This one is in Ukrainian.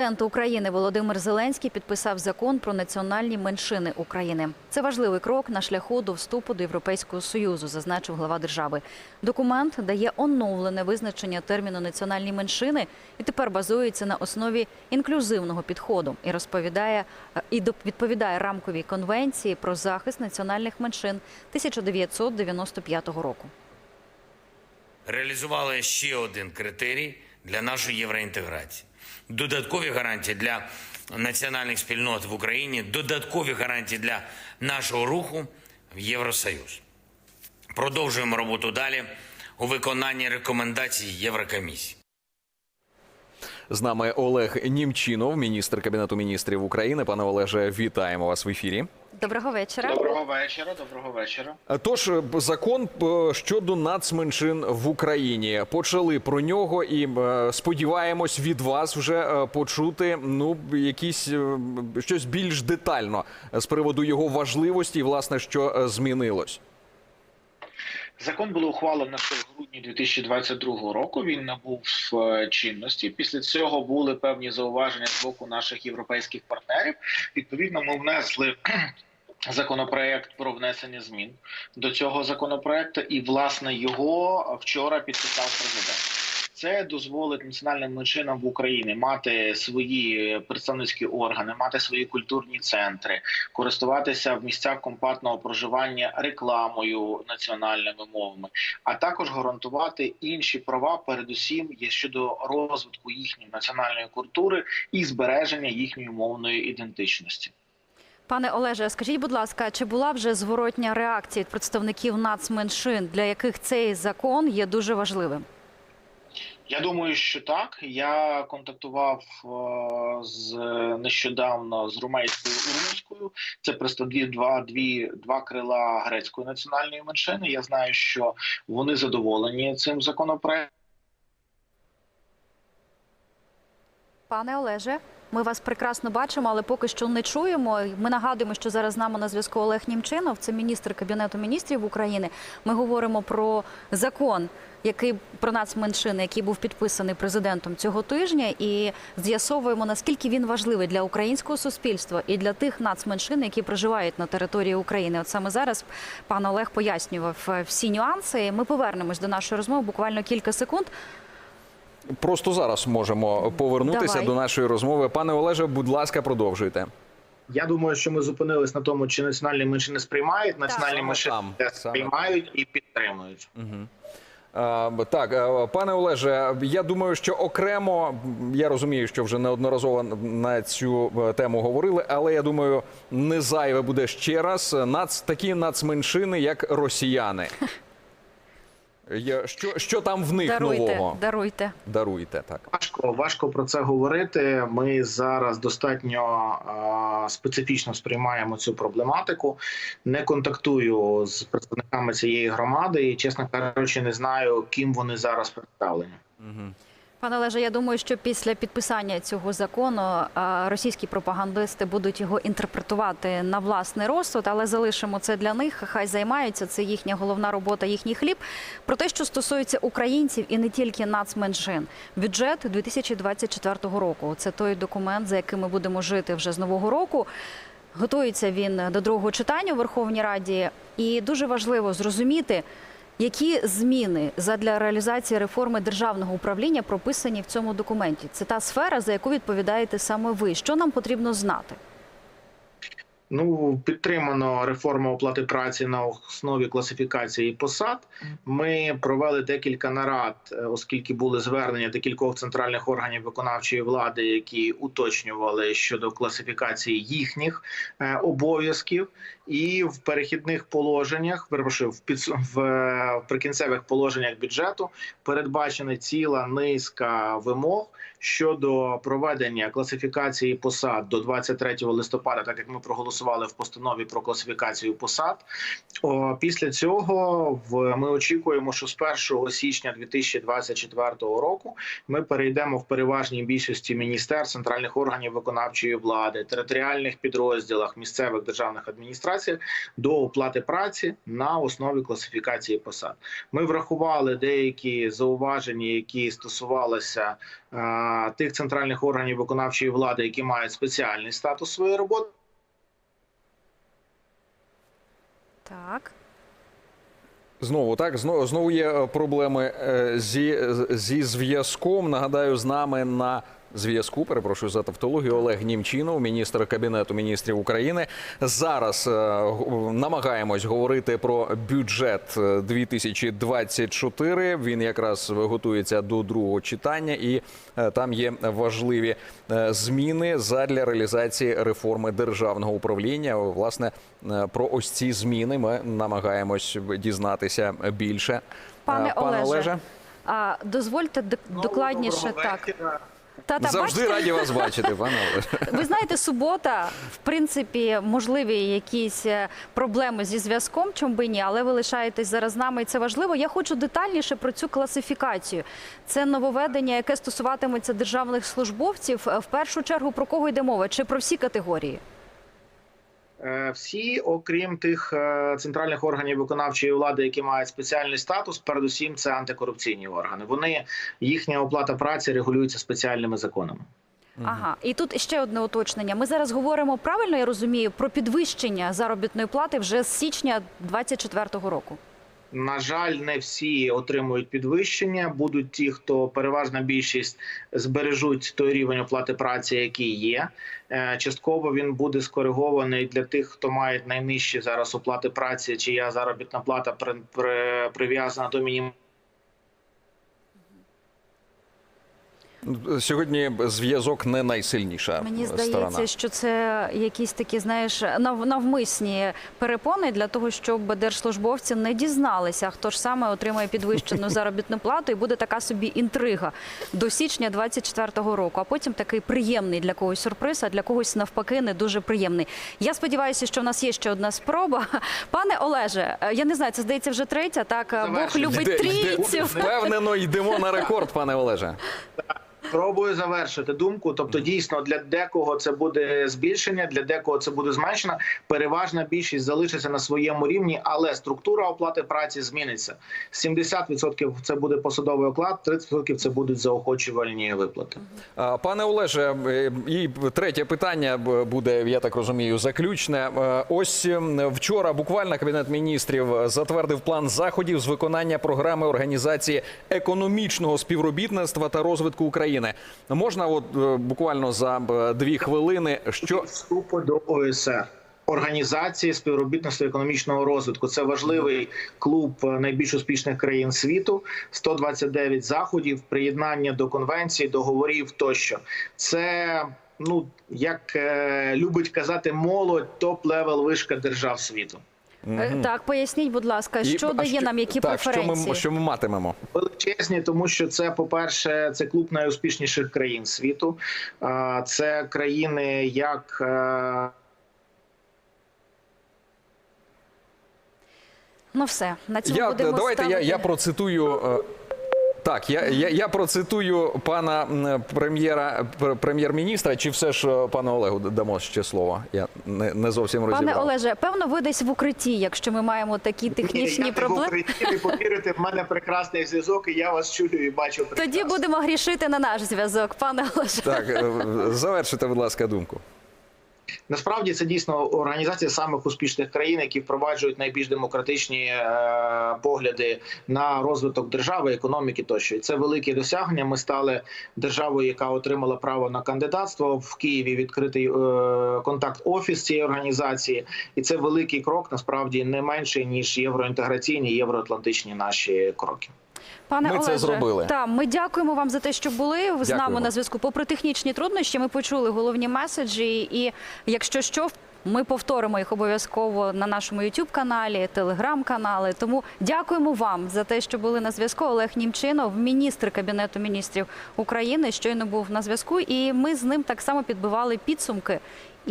Президент України Володимир Зеленський підписав закон про національні меншини України. Це важливий крок на шляху до вступу до Європейського союзу, зазначив глава держави. Документ дає оновлене визначення терміну національні меншини і тепер базується на основі інклюзивного підходу і розповідає і відповідає рамковій конвенції про захист національних меншин 1995 року. реалізували ще один критерій для нашої євроінтеграції. Додаткові гарантії для національних спільнот в Україні, додаткові гарантії для нашого руху в Євросоюз. Продовжуємо роботу далі у виконанні рекомендацій Єврокомісії. З нами Олег Німчинов, міністр кабінету міністрів України. Пане Олеже, вітаємо вас в ефірі. Доброго вечора. Доброго вечора, доброго вечора. Тож е, закон е, щодо нацменшин в Україні почали про нього, і е, сподіваємось від вас вже е, почути ну якісь е, щось більш детально з приводу його важливості, і власне що е, змінилось. Закон було ухвалено ще в грудні 2022 року. Він набув е, чинності. Після цього були певні зауваження з боку наших європейських партнерів. Відповідно, ми внесли. Законопроект про внесення змін до цього законопроекту, і власне його вчора підписав президент. Це дозволить національним меншинам в Україні мати свої представницькі органи, мати свої культурні центри, користуватися в місцях компактного проживання рекламою національними мовами, а також гарантувати інші права, передусім є щодо розвитку їхньої національної культури і збереження їхньої мовної ідентичності. Пане Олеже, скажіть, будь ласка, чи була вже зворотня реакція від представників нацменшин, для яких цей закон є дуже важливим? Я думаю, що так. Я контактував е, з нещодавно з румейською і румунською. Це просто дві два дві два крила грецької національної меншини. Я знаю, що вони задоволені цим законопроектом. Пане Олеже, ми вас прекрасно бачимо, але поки що не чуємо. Ми нагадуємо, що зараз з нами на зв'язку Олег Німчинов, це міністр кабінету міністрів України. Ми говоримо про закон, який про нацменшини, який був підписаний президентом цього тижня, і з'ясовуємо наскільки він важливий для українського суспільства і для тих нацменшин, які проживають на території України. От саме зараз пан Олег пояснював е, всі нюанси. Ми повернемось до нашої розмови буквально кілька секунд. Просто зараз можемо повернутися Давай. до нашої розмови. Пане Олеже, будь ласка, продовжуйте. Я думаю, що ми зупинились на тому, чи національні меншини сприймають. Національні меншини сприймають і підтримують. Е, Так, пане Олеже, я думаю, що окремо я розумію, що вже неодноразово на цю е, тему говорили, але я думаю, не зайве буде ще раз нац такі нацменшини, як росіяни. Я- Що, що там в них Даруйте, нового? даруйте. Даруйте так. Важко, важко про це говорити. Ми зараз достатньо е, специфічно сприймаємо цю проблематику. Не контактую з представниками цієї громади і, чесно кажучи, не знаю, ким вони зараз представлені. Пане Олеже, я думаю, що після підписання цього закону російські пропагандисти будуть його інтерпретувати на власний розсуд, але залишимо це для них. Хай займаються. Це їхня головна робота, їхній хліб. Про те, що стосується українців і не тільки нацменшин. Бюджет 2024 року. Це той документ, за яким ми будемо жити вже з нового року. Готується він до другого читання у Верховній Раді, і дуже важливо зрозуміти. Які зміни задля реалізації реформи державного управління прописані в цьому документі? Це та сфера, за яку відповідаєте саме ви. Що нам потрібно знати? Ну, підтримано реформу оплати праці на основі класифікації посад. Ми провели декілька нарад, е, оскільки були звернення декількох центральних органів виконавчої влади, які уточнювали щодо класифікації їхніх е, обов'язків. І в перехідних положеннях, перепрошую, в підс... в, е, в прикінцевих положеннях бюджету передбачена ціла низка вимог щодо проведення класифікації посад до 23 листопада, так як ми проголосували проголосували в постанові про класифікацію посад. О, після цього в ми очікуємо, що з 1 січня 2024 року ми перейдемо в переважній більшості міністерств, центральних органів виконавчої влади, територіальних підрозділах місцевих державних адміністраціях до оплати праці на основі класифікації посад. Ми врахували деякі зауваження, які стосувалися е, тих центральних органів виконавчої влади, які мають спеціальний статус своєї роботи. Так. Знову так, знову, знову є е, проблеми е, зі, зі зв'язком. Нагадаю, з нами на зв'язку, перепрошую за тавтологію, Олег Німчинов, міністр кабінету міністрів України. Зараз е, г- намагаємось говорити про бюджет е, 2024. Він якраз готується до другого читання, і е, там є важливі е, зміни задля реалізації реформи державного управління. Власне, е, про ось ці зміни ми намагаємось дізнатися більше. Пане Е, Олеже, А дозвольте док- докладніше так. Вечора. Та, та, Завжди бачите, раді вас бачити, пане Ви знаєте, субота, в принципі, можливі якісь е, проблеми зі зв'язком, чому би ні, але ви лишаєтесь зараз з нами, і це важливо. Я хочу детальніше про цю класифікацію. Це нововведення, яке стосуватиметься державних службовців. Е, В першу чергу про кого йде мова? Чи про всі категорії? Е, Всі, окрім тих е, центральних органів виконавчої влади, які мають спеціальний статус, передусім це антикорупційні органи. Вони їхня оплата праці регулюється спеціальними законами. Ага, і тут ще одне уточнення. Ми зараз говоримо правильно, я розумію, про підвищення заробітної плати вже з січня 2024 року. На жаль, не всі отримують підвищення. Будуть ті, хто переважна більшість збережуть той рівень оплати праці, який є. Е, Частково він буде скоригований для тих, хто має найнижчі зараз оплати праці, чия заробітна плата при, при, прив'язана до мінімуму. Сьогодні зв'язок не найсильніша Мені сторона. здається, що це якісь такі, знаєш, нав- навмисні перепони для того, щоб держслужбовці не дізналися, хто ж саме отримає підвищену заробітну плату, і буде така собі інтрига до січня 24-го року. А потім такий приємний для когось сюрприз, а для когось навпаки не дуже приємний. Я сподіваюся, що в нас є ще одна спроба. Пане Олеже, е, я не знаю, це здається вже третя. Так Бог любить йде- Впевнено, йдемо на рекорд, пане Олеже. Пробую завершити думку. Тобто, дійсно, для декого це буде збільшення, для декого це буде зменшення. Переважна більшість залишиться на своєму рівні, але структура оплати праці зміниться. 70% це буде посадовий оклад, 30% це будуть заохочувальні виплати. Пане Олеже, е, і третє питання буде, я так розумію, заключне. Е, Ось ем, вчора буквально кабінет міністрів затвердив план заходів з виконання програми організації економічного співробітництва та розвитку України. Можна, от е, буквально за е, дві хвилини, що вступу до ОСР. Організації співробітництва економічного розвитку це важливий клуб е, найбільш успішних країн світу. 129 заходів, приєднання до конвенцій, договорів тощо. Це ну як е, любить казати молодь, топ-левел вишка держав світу. Е, Так, поясніть, будь ласка, що І, дає нам які так, преференції? Що ми, що ми матимемо? Величезні, тому що це, по-перше, це клуб найуспішніших країн світу. А, Це країни, як е, Ну все, на цьому Я, будемо давайте я, я процитую. Так, я, я, я процитую пана прем'єра прем'єр-міністра. Чи все ж е, пану Олегу дамо ще слово? Я не, не зовсім Пане. Олеже, певно, ви десь в укритті, якщо ми маємо такі технічні я проблеми. Ви повірите, в мене прекрасний зв'язок, і я вас чую і бачу. Тоді будемо грішити на наш зв'язок, пане Олеже. Так, е, завершите, будь ласка, думку. Насправді це дійсно організація самих успішних країн, які впроваджують найбільш демократичні е, погляди на розвиток держави, економіки тощо. І це велике досягнення. Ми стали державою, яка отримала право на кандидатство в Києві. Відкритий е, контакт офіс цієї організації, і це великий крок. Насправді не менший ніж євроінтеграційні, євроатлантичні наші кроки. Пане Ми це зробили. Та, ми дякуємо вам за те, що були з нами на зв'язку. Попри технічні труднощі, ми почули головні меседжі. І якщо що, ми повторимо їх обов'язково на нашому youtube каналі телеграм-канали. Тому дякуємо вам за те, що були на зв'язку. Олег Німчинов, міністр кабінету міністрів України, щойно був на зв'язку, і ми з ним так само підбивали підсумки